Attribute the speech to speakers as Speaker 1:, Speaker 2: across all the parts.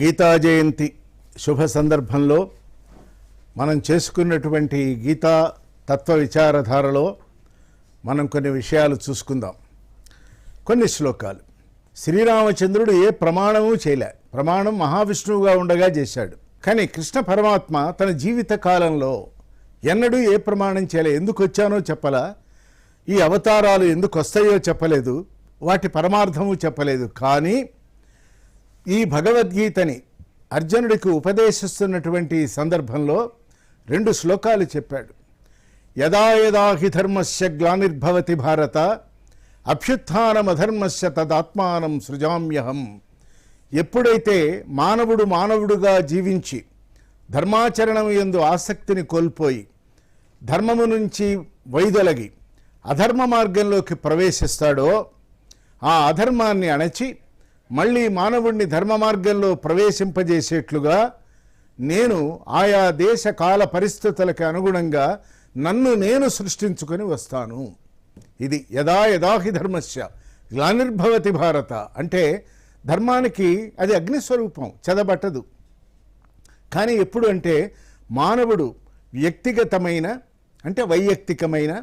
Speaker 1: గీతా జయంతి శుభ సందర్భంలో మనం చేసుకున్నటువంటి గీతా తత్వ విచారధారలో మనం కొన్ని విషయాలు చూసుకుందాం. కొన్ని శ్లోకాలు. శ్రీరామచంద్రుడు ఏ ప్రమాణము చేయలే. ప్రమాణం మహావిష్ణువుగా ఉండగా చేశాడు. కానీ కృష్ణ పరమాత్మ తన జీవిత కాలంలో ఎన్నడూ ఏ ప్రమాణం చేయలే. ఎందుకు వచ్చానో చెప్పలా? ఈ అవతారాలు ఎందుకు వస్తాయో చెప్పలేదు. వాటి పరమార్థము చెప్పలేదు. కానీ ఈ భగవద్గీతని అర్జునుడికి ఉపదేశిస్తున్నటువంటి సందర్భంలో రెండు శ్లోకాలు చెప్పాడు. యదా యదా హి ధర్మస్య గ్లానిర్భవతి భారత అభ్యుత్నమధర్మస్య తదాత్మానం సృజామ్యహం. ఎప్పుడైతే మానవుడు మానవుడుగా జీవించి ధర్మాచరణం ఎందు ఆసక్తిని కోల్పోయి ధర్మము నుంచి వైదొలగి అధర్మ మార్గంలోకి ప్రవేశిస్తాడో ఆ అధర్మాన్ని అణచి మళ్ళీ మానవుణ్ణి ధర్మ మార్గంలో ప్రవేశింపజేసేట్లుగా నేను ఆయా దేశ కాల పరిస్థితులకు అనుగుణంగా నన్ను నేను సృష్టించుకొని వస్తాను. ఇది యదా యదాహి ధర్మస్య. గ్లానిర్భవతి భారత. అంటే ధర్మానికి అది అగ్నిస్వరూపం చదబట్టదు. కానీ ఎప్పుడు అంటే మానవుడు వ్యక్తిగతమైన అంటే వైయక్తికమైన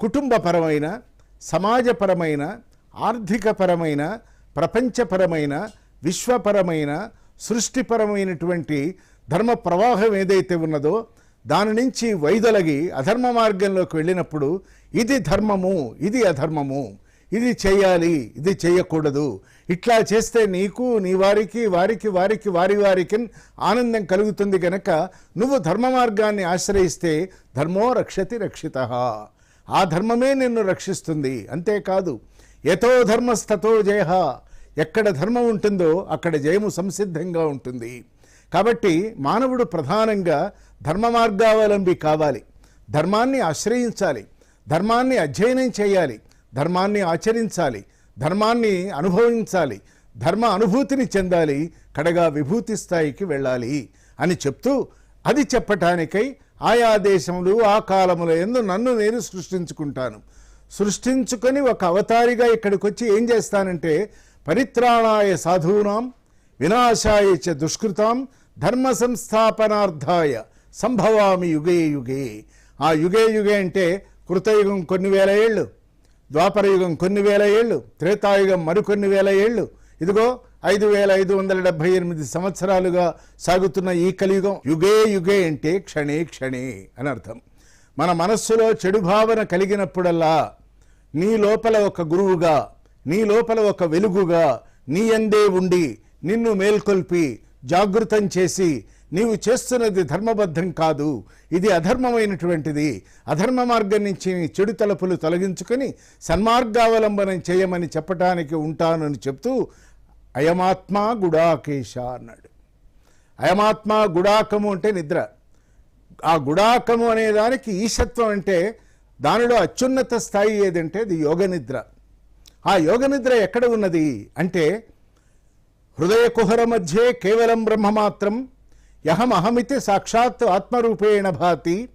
Speaker 1: కుటుంబపరమైన సమాజపరమైన ఆర్థికపరమైన ప్రపంచపరమైన విశ్వపరమైన సృష్టిపరమైనటువంటి ధర్మ ప్రవాహం ఏదైతే ఉన్నదో దాని నుంచి వైదొలగి అధర్మ మార్గంలోకి వెళ్ళినప్పుడు ఇది ధర్మము ఇది అధర్మము ఇది చేయాలి ఇది చేయకూడదు. ఇట్లా చేస్తే నీకు నీ వారికి వారికి వారికి వారి వారికి ఆనందం కలుగుతుంది గనక నువ్వు ధర్మ మార్గాన్ని ఆశ్రయిస్తే ధర్మో రక్షతి రక్షిత. ఆ ధర్మమే నిన్ను రక్షిస్తుంది. అంతేకాదు యతో ధర్మస్తతో జయహ ఎక్కడ ధర్మం ఉంటుందో అక్కడ జయము సంసిద్ధంగా ఉంటుంది. కాబట్టి మానవుడు ప్రధానంగా ధర్మ మార్గావలంబి కావాలి. ధర్మాన్ని ఆశ్రయించాలి. ధర్మాన్ని అధ్యయనం చేయాలి. ధర్మాన్ని ఆచరించాలి. ధర్మాన్ని అనుభవించాలి. ధర్మ అనుభూతిని చెందాలి. కడగా విభూతి స్థాయికి వెళ్ళాలి అని చెప్తూ అది చెప్పటానికై ఆయా దేశములు ఆ కాలముల ఎందు నన్ను నేను సృష్టించుకుంటాను. సృష్టించుకొని ఒక అవతారిగా ఇక్కడికి వచ్చి ఏం చేస్తానంటే పరిత్రాణాయ సాధూనాం వినాశాయ చ దుష్కృతాం ధర్మ సంస్థాపనార్థాయ సంభవామి యుగే యుగే. ఆ యుగే యుగే అంటే కృతయుగం కొన్ని వేల ఏళ్ళు ద్వాపరయుగం కొన్ని వేల ఏళ్ళు త్రేతాయుగం మరికొన్ని వేల ఏళ్ళు. ఇదిగో ఐదు వేల ఐదు వందల డెబ్భై ఎనిమిది సంవత్సరాలుగా సాగుతున్న ఈ కలియుగం. యుగే యుగే అంటే క్షణే క్షణే అని అర్థం. మన మనస్సులో చెడు భావన కలిగినప్పుడల్లా నీ లోపల ఒక గురువుగా నీ లోపల ఒక వెలుగుగా నీ అందే ఉండి నిన్ను మేల్కొల్పి జాగృతం చేసి నీవు చేస్తున్నది ధర్మబద్ధం కాదు. ఇది అధర్మమైనటువంటిది. అధర్మ మార్గం నుంచి చెడు తలుపులు తొలగించుకొని సన్మార్గావలంబనం చేయమని చెప్పటానికి ఉంటానని చెప్తూ అయమాత్మ గుడాకేశ అన్నాడు. అయమాత్మ గుడాకము అంటే నిద్ర. ఆ గుడాకము అనే దానికి ఈశత్వం అంటే దానిలో అత్యున్నత స్థాయి ఏదంటే అది యోగ నిద్ర. ఆ యోగ నిద్ర ఎక్కడ ఉన్నది అంటే హృదయ కుహర మధ్యే కేవలం బ్రహ్మమాత్రం యహమహమితి సాక్షాత్ ఆత్మరూపేణ భాతి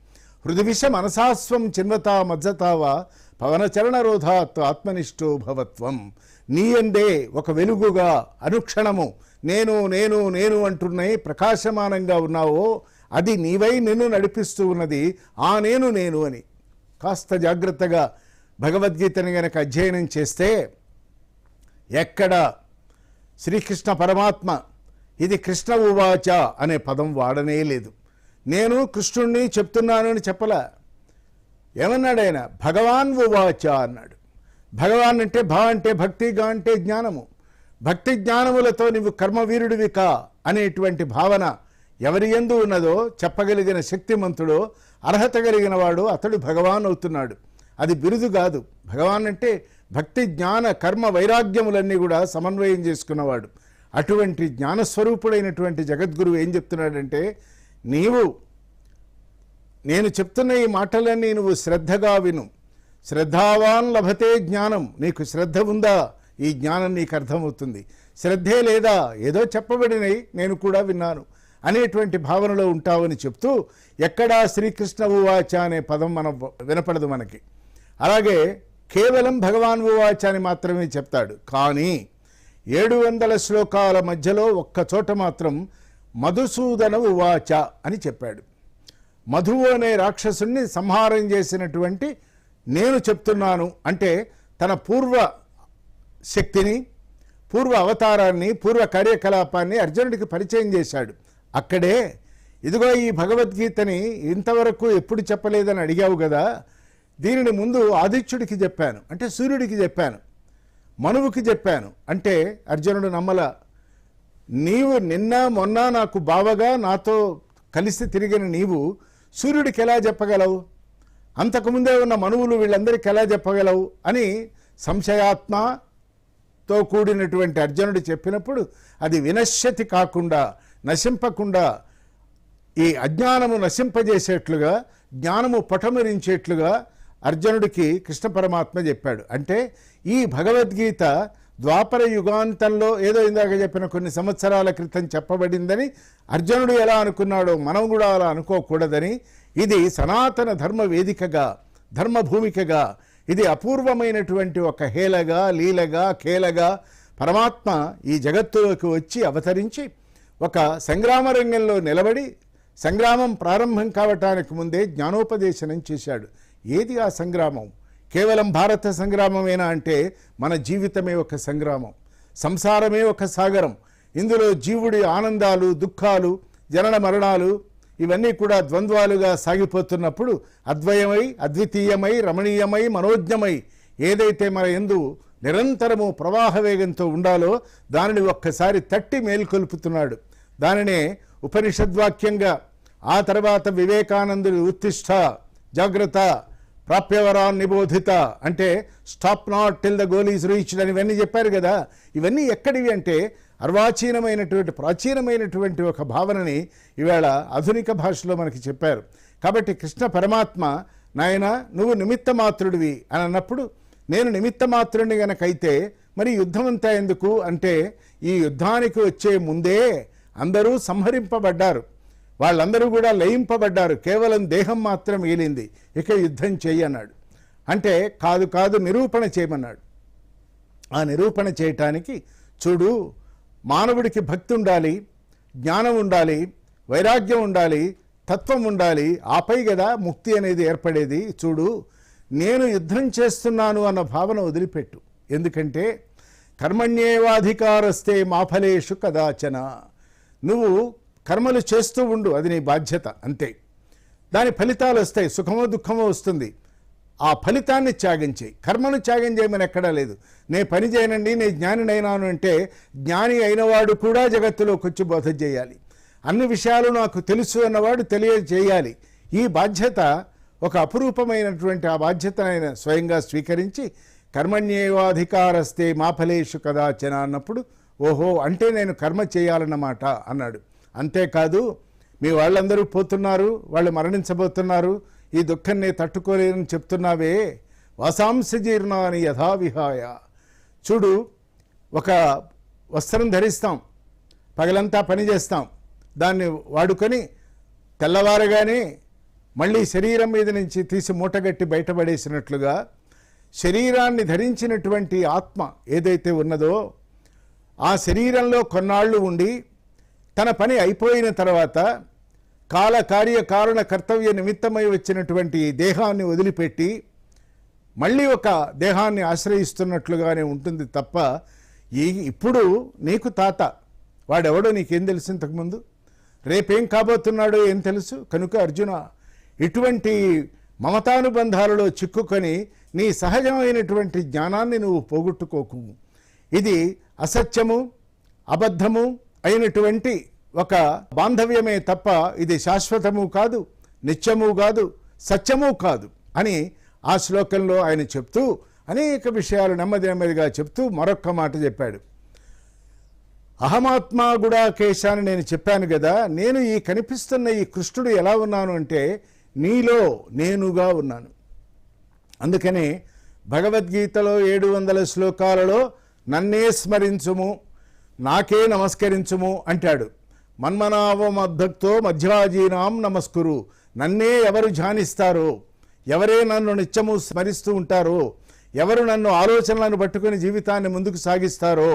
Speaker 1: హృదివిష మనసాస్వం చిన్వతా మజ్జతావా పవనచరణరోధాత్ ఆత్మనిష్టో భవత్వం. నీయందే ఒక వెలుగుగా అనుక్షణము నేను నేను నేను అంటున్నాయి ప్రకాశమానంగా ఉన్నావో అది నీవై నిన్ను నడిపిస్తూ ఉన్నది ఆ నేను నేను అని. కాస్త జాగ్రత్తగా భగవద్గీతని గనక అధ్యయనం చేస్తే ఎక్కడ శ్రీకృష్ణ పరమాత్మ ఇది కృష్ణ ఉవాచ అనే పదం వాడనే లేదు. నేను కృష్ణుణ్ణి చెప్తున్నాను అని చెప్పలా. ఏమన్నాడు ఆయన భగవాన్ ఉవాచ అన్నాడు. భగవాన్ అంటే భా అంటే భక్తి గా అంటే జ్ఞానము. భక్తి జ్ఞానములతో నీవు కర్మవీరుడివి కా అనేటువంటి భావన ఎవరి ఎందు ఉన్నదో చెప్పగలిగిన శక్తిమంతుడో అర్హత కలిగిన వాడు అతడు భగవాన్ అవుతున్నాడు. అది బిరుదు కాదు. భగవాన్ అంటే భక్తి జ్ఞాన కర్మ వైరాగ్యములన్నీ కూడా సమన్వయం చేసుకున్నవాడు. అటువంటి జ్ఞానస్వరూపుడైనటువంటి జగద్గురువు ఏం చెప్తున్నాడంటే నీవు నేను చెప్తున్న ఈ మాటలన్నీ నువ్వు శ్రద్ధగా విను. శ్రద్ధావాన్ లభతే జ్ఞానం. నీకు శ్రద్ధ ఉందా? ఈ జ్ఞానం నీకు అర్థమవుతుంది. శ్రద్ధే లేదా? ఏదో చెప్పబడినవి నేను కూడా విన్నాను. అనేటువంటి భావనలో ఉంటావని చెప్తూ ఎక్కడా శ్రీకృష్ణ ఉవాచ అనే పదం మనం వినపడదు మనకి. అలాగే కేవలం భగవాన్ ఉవాచ అని మాత్రమే చెప్తాడు. కానీ ఏడు వందల శ్లోకాల మధ్యలో ఒక్క చోట మాత్రం మధుసూదన ఉవాచ అని చెప్పాడు. మధువు అనే రాక్షసుణ్ణి సంహారం చేసినటువంటి నేను చెప్తున్నాను అంటే తన పూర్వ శక్తిని పూర్వ అవతారాన్ని పూర్వ కార్యకలాపాన్ని అర్జునుడికి పరిచయం చేశాడు. అక్కడే ఇదిగో ఈ భగవద్గీతని ఇంతవరకు ఎప్పుడు చెప్పలేదని అడిగావు కదా దీనిని ముందు ఆదిత్యుడికి చెప్పాను అంటే సూర్యుడికి చెప్పాను మనువుకి చెప్పాను అంటే అర్జునుడు నమ్మల నీవు నిన్న మొన్న నాకు బావగా నాతో కలిసి తిరిగిన నీవు సూర్యుడికి ఎలా చెప్పగలవు? అంతకుముందే ఉన్న మనువులు వీళ్ళందరికీ ఎలా చెప్పగలవు? అని సంశయాత్మతో కూడినటువంటి అర్జునుడు చెప్పినప్పుడు అది వినశ్యతి కాకుండా నశింపకుండా ఈ అజ్ఞానము నశింపజేసేట్లుగా జ్ఞానము పటమరించేట్లుగా అర్జునుడికి కృష్ణ పరమాత్మ చెప్పాడు. అంటే ఈ భగవద్గీత ద్వాపర యుగాంతంలో ఏదో ఇందాక చెప్పిన కొన్ని సంవత్సరాల క్రితం చెప్పబడిందని అర్జునుడు ఎలా అనుకున్నాడో మనం కూడా అలా అనుకోకూడదని ఇది సనాతన ధర్మ వేదికగా ధర్మభూమికగా ఇది అపూర్వమైనటువంటి ఒక హేలగా లీలగా కేలగా పరమాత్మ ఈ జగత్తులోకి వచ్చి అవతరించి ఒక సంగ్రామ రంగంలో నిలబడి సంగ్రామం ప్రారంభం కావటానికి ముందే జ్ఞానోపదేశనం చేశాడు. ఏది ఆ సంగ్రామం? కేవలం భారత సంగ్రామమేనా అంటే మన జీవితమే ఒక సంగ్రామం. సంసారమే ఒక సాగరం. ఇందులో జీవుడి ఆనందాలు దుఃఖాలు జనన మరణాలు ఇవన్నీ కూడా ద్వంద్వాలుగా సాగిపోతున్నప్పుడు అద్వయమై అద్వితీయమై రమణీయమై మనోజ్ఞమై ఏదైతే మన ఎందు నిరంతరము ప్రవాహ వేగంతో ఉండాలో దానిని ఒక్కసారి తట్టి మేల్కొల్పుతున్నాడు. దానినే ఉపనిషద్వాక్యంగా ఆ తర్వాత వివేకానందుడి ఉత్తిష్ట జాగ్రత్త ప్రాప్యవరాన్ నిబోధిత అంటే stop not till the goal is reached అని ఇవన్నీ చెప్పారు కదా. ఇవన్నీ ఎక్కడివి అంటే అర్వాచీనమైనటువంటి ప్రాచీనమైనటువంటి ఒక భావనని ఈవేళ ఆధునిక భాషలో మనకి చెప్పారు. కాబట్టి కృష్ణ పరమాత్మ నాయన నువ్వు నిమిత్త మాత్రుడివి అని అన్నప్పుడు నేను నిమిత్త మాత్రుడిని గనకైతే మరి యుద్ధం అంతా ఎందుకు అంటే ఈ యుద్ధానికి వచ్చే ముందే అందరూ సంహరింపబడ్డారు. వాళ్ళందరూ కూడా లయింపబడ్డారు. కేవలం దేహం మాత్రం మిగిలింది ఇక యుద్ధం చేయన్నాడు. అంటే కాదు కాదు నిరూపణ చేయమన్నాడు. ఆ నిరూపణ చేయటానికి చూడు మానవుడికి భక్తి ఉండాలి జ్ఞానం ఉండాలి వైరాగ్యం ఉండాలి తత్వం ఉండాలి. ఆపై కదా ముక్తి అనేది ఏర్పడేది. చూడు నేను యుద్ధం చేస్తున్నాను అన్న భావన వదిలిపెట్టు. ఎందుకంటే కర్మణ్యేవాధికారస్తే మాఫలేషు కదాచన. నువ్వు కర్మలు చేస్తూ ఉండు అది నీ బాధ్యత అంతే. దాని ఫలితాలు వస్తాయి సుఖమో దుఃఖమో వస్తుంది. ఆ ఫలితాన్ని త్యాగం చేయి కర్మను త్యాగం చేయమని ఎక్కడా లేదు. నే పని చేయనండి నేను జ్ఞానినైనాను అంటే జ్ఞాని అయినవాడు కూడా జగత్తులోకి వచ్చి బోధ చేయాలి. అన్ని విషయాలు నాకు తెలుసు అన్నవాడు తెలియజేయాలి ఈ బాధ్యత ఒక అపురూపమైనటువంటి ఆ బాధ్యతను ఆయన స్వయంగా స్వీకరించి కర్మణ్యేవాధికారస్తే మా ఫలేషు కదాచన అన్నప్పుడు ఓహో అంటే నేను కర్మ చేయాలన్నమాట అన్నాడు. అంతేకాదు మీ వాళ్ళందరూ పోతున్నారు వాళ్ళు మరణించబోతున్నారు ఈ దుఃఖం నేను తట్టుకోలేనని చెప్తున్నావే. వాసాంశ అని యథావిహాయ. చూడు ఒక వస్త్రం ధరిస్తాం పగలంతా పని చేస్తాం దాన్ని వాడుకొని తెల్లవారగానే మళ్ళీ శరీరం మీద నుంచి తీసి మూటగట్టి బయటపడేసినట్లుగా శరీరాన్ని ధరించినటువంటి ఆత్మ ఏదైతే ఉన్నదో ఆ శరీరంలో కొన్నాళ్ళు ఉండి తన పని అయిపోయిన తర్వాత కాల కార్యకారణ కర్తవ్య నిమిత్తమై వచ్చినటువంటి దేహాన్ని వదిలిపెట్టి మళ్ళీ ఒక దేహాన్ని ఆశ్రయిస్తున్నట్లుగానే ఉంటుంది తప్ప ఈ ఇప్పుడు నీకు తాత. వాడెవడో నీకేం తెలుసు ఇంతకుముందు? రేపేం కాబోతున్నాడో ఏం తెలుసు? కనుక అర్జున ఇటువంటి మమతానుబంధాలలో చిక్కుకొని నీ సహజమైనటువంటి జ్ఞానాన్ని నువ్వు పోగొట్టుకోకు. ఇది అసత్యము అబద్ధము అయినటువంటి ఒక బాంధవ్యమే తప్ప ఇది శాశ్వతము కాదు నిత్యము కాదు సత్యము కాదు అని ఆ శ్లోకంలో ఆయన చెప్తూ అనేక విషయాలు నెమ్మది నెమ్మదిగా చెప్తూ మరొక్క మాట చెప్పాడు. అహమాత్మా గుడాకేశ అని నేను చెప్పాను కదా నేను ఈ కనిపిస్తున్న ఈ కృష్ణుడు ఎలా ఉన్నాను అంటే నీలో నేనుగా ఉన్నాను. అందుకనే భగవద్గీతలో ఏడు వందల శ్లోకాలలో నన్నే స్మరించుము నాకే నమస్కరించుము అంటాడు. మన్మనావమద్భక్తో మధ్యవాజీనాం నమస్కురు నన్నే ఎవరు ధ్యానిస్తారో ఎవరే నన్ను నిత్యము స్మరిస్తూ ఉంటారో ఎవరు నన్ను ఆలోచనలను పట్టుకుని జీవితాన్ని ముందుకు సాగిస్తారో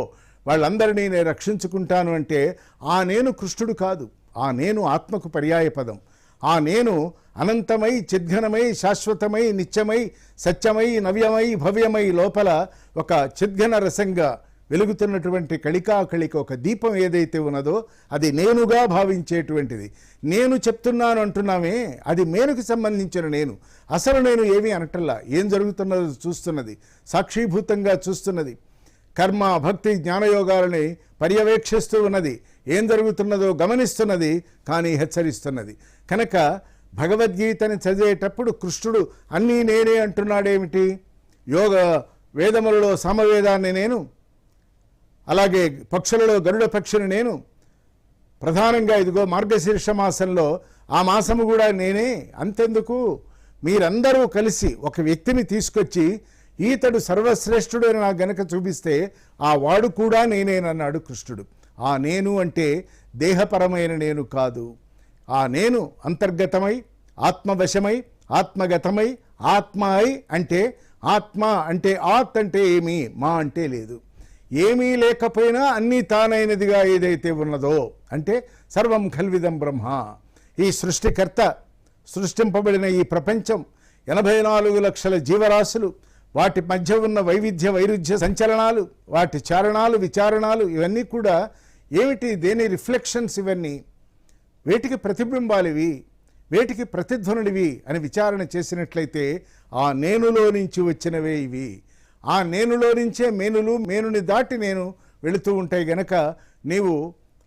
Speaker 1: వాళ్ళందరినీ నేను రక్షించుకుంటాను అంటే ఆ నేను కృష్ణుడు కాదు ఆ నేను ఆత్మకు పర్యాయ పదం ఆ నేను అనంతమై చిద్ఘనమై శాశ్వతమై నిత్యమై సత్యమై నవ్యమై భవ్యమై లోపల ఒక చిద్ఘన రసంగా వెలుగుతున్నటువంటి కళికాకళిక ఒక దీపం ఏదైతే ఉన్నదో అది నేనుగా భావించేటువంటిది. నేను చెప్తున్నాను అంటున్నామే అది మేనుకు సంబంధించిన నేను. అసలు నేను ఏమీ అనటల్లా ఏం జరుగుతున్నదో చూస్తున్నది. సాక్షీభూతంగా చూస్తున్నది. కర్మ భక్తి జ్ఞానయోగాలని పర్యవేక్షిస్తూ ఉన్నది. ఏం జరుగుతున్నదో గమనిస్తున్నది కానీ హెచ్చరిస్తున్నది. కనుక భగవద్గీతని చదివేటప్పుడు కృష్ణుడు అన్నీ నేనే అంటున్నాడేమిటి? యోగ వేదములలో సమవేదాన్ని నేను అలాగే పక్షులలో గరుడ పక్షిని నేను ప్రధానంగా ఇదిగో మార్గశీర్ష మాసంలో ఆ మాసము కూడా నేనే అంతెందుకు? మీరందరూ కలిసి ఒక వ్యక్తిని తీసుకొచ్చి ఈతడు సర్వశ్రేష్ఠుడు అని నాకు గనక చూపిస్తే ఆ వాడు కూడా నేనేనన్నాడు కృష్ణుడు. ఆ నేను అంటే దేహపరమైన నేను కాదు. ఆ నేను అంతర్గతమై ఆత్మవశమై ఆత్మగతమై ఆత్మ అయి అంటే ఆత్మ అంటే ఆత్ అంటే ఏమి మా అంటే లేదు. ఏమీ లేకపోయినా అన్నీ తానైనదిగా ఏదైతే ఉన్నదో అంటే సర్వం ఖల్విదం బ్రహ్మ. ఈ సృష్టికర్త సృష్టింపబడిన ఈ ప్రపంచం ఎనభై నాలుగు లక్షల జీవరాశులు వాటి మధ్య ఉన్న వైవిధ్య వైరుధ్య సంచలనాలు వాటి చారణాలు విచారణాలు ఇవన్నీ కూడా ఏమిటి దేని రిఫ్లెక్షన్స్ ఇవన్నీ? వేటికి ప్రతిబింబాలివి వేటికి ప్రతిధ్వనుడివి అని విచారణ చేసినట్లయితే ఆ నేనులో నుంచి వచ్చినవే ఇవి. ఆ నేనులో నుంచే మేనులు మేనుని దాటి నేను వెళుతూ ఉంటాయి గనక నీవు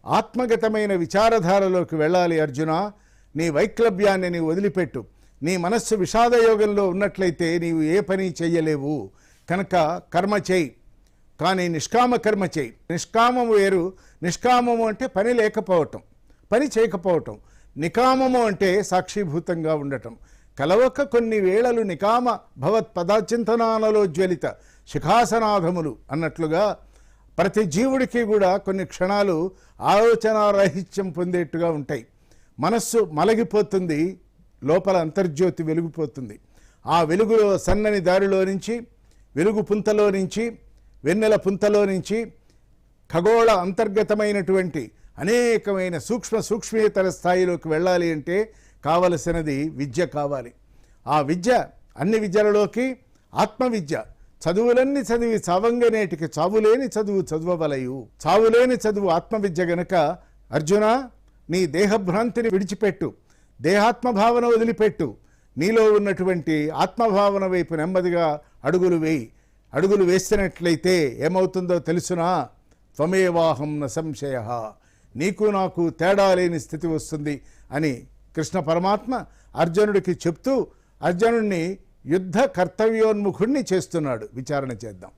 Speaker 1: ఆత్మగతమైన విచారధారలోకి వెళ్ళాలి అర్జున నీ వైక్లభ్యాన్ని నీవు వదిలిపెట్టు. నీ మనస్సు విషాదయోగంలో ఉన్నట్లయితే నీవు ఏ పని చెయ్యలేవు కనుక కర్మ చేయి. కానీ నిష్కామ కర్మ చేయి. నిష్కామము వేరు. నిష్కామము అంటే పని లేకపోవటం. పని చేయకపోవటం. నికామము అంటే సాక్షిభూతంగా ఉండటం. కలవక కొన్ని వేళలు నికామ భవత్ పదాచింతనాలలో జ్వలిత శిఖాసనాధములు అన్నట్లుగా ప్రతి జీవుడికి కూడా కొన్ని క్షణాలు ఆలోచనారాహిత్యం పొందేట్టుగా ఉంటాయి. మనస్సు మలగిపోతుంది. లోపల అంతర్జ్యోతి వెలిగిపోతుంది. ఆ వెలుగులో సన్నని దారిలో నుంచి వెలుగు పుంతలో నుంచి వెన్నెల పుంతలో నుంచి ఖగోళ అంతర్గతమైనటువంటి అనేకమైన సూక్ష్మ సూక్ష్మేతర స్థాయిలోకి వెళ్ళాలి అంటే కావలసినది విద్య కావాలి. ఆ విద్య అన్ని విద్యలలోకి ఆత్మవిద్య. చదువులన్నీ చదివి చావంగనేటికి చావులేని చదువు చదువవలయు. చావులేని చదువు ఆత్మవిద్య గనక అర్జున నీ దేహభ్రాంతిని విడిచిపెట్టు. దేహాత్మభావన వదిలిపెట్టు. నీలో ఉన్నటువంటి ఆత్మభావన వైపు నెమ్మదిగా అడుగులు వేయి. అడుగులు వేసినట్లయితే ఏమవుతుందో తెలుసునా? త్వమేవాహం న సంశయ. నీకు నాకు తేడా లేని స్థితి వస్తుంది అని కృష్ణ పరమాత్మ అర్జునుడికి చెప్తూ అర్జునుడిని యుద్ధ కర్తవ్యోన్ముఖుణ్ణి చేస్తున్నాడు. విచారణ చేద్దాం.